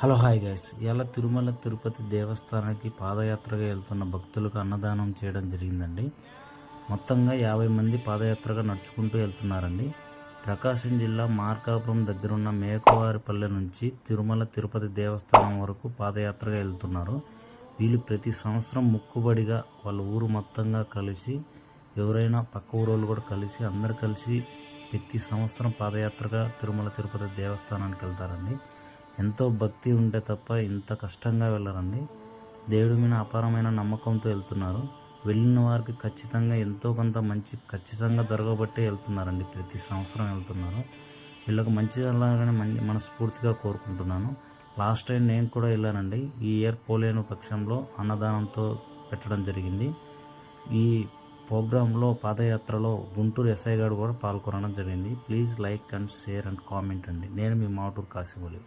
Hello hi guys. ఇలా తిరుమల తిరుపతి దేవస్థానానికి పాదయాత్రగా వెళ్తున్న భక్తులకు అన్నదానం చేయడం జరిగిందండి. మొత్తంగా యాభై మంది పాదయాత్రగా నడుచుకుంటూ వెళ్తున్నారండి. ప్రకాశం జిల్లా మార్కాపురం దగ్గరున్న మేకవారిపల్లె నుంచి తిరుమల తిరుపతి దేవస్థానం వరకు పాదయాత్రగా వెళ్తున్నారు. వీళ్ళు ప్రతి సంవత్సరం ముక్కుబడిగా వాళ్ళ ఊరు మొత్తంగా కలిసి ఎవరైనా పక్క ఊరోళ్ళు కూడా కలిసి అందరు కలిసి ప్రతి సంవత్సరం పాదయాత్రగా తిరుమల తిరుపతి దేవస్థానానికి వెళ్తారండి. ఎంతో భక్తి ఉంటే తప్ప ఇంత కష్టంగా వెళ్ళరండి. దేవుడి మీద అపారమైన నమ్మకంతో వెళ్తున్నారు. వెళ్ళిన వారికి ఖచ్చితంగా ఎంతో కొంత మంచి ఖచ్చితంగా జరగబట్టే వెళ్తున్నారండి. ప్రతి సంవత్సరం వెళ్తున్నారు. వీళ్ళకి మంచి జరగాలని మంచి మనస్ఫూర్తిగా కోరుకుంటున్నాను. లాస్ట్ టైం నేను కూడా వెళ్ళానండి. ఈ ఇయర్ పోలేని పక్షంలో అన్నదానంతో పెట్టడం జరిగింది. ఈ ప్రోగ్రాంలో పాదయాత్రలో గుంటూరు ఎస్ఐ గారు కూడా పాల్గొనడం జరిగింది. Please like and share and comment అండి. నేను మీ మాటూరు కాసిమూలి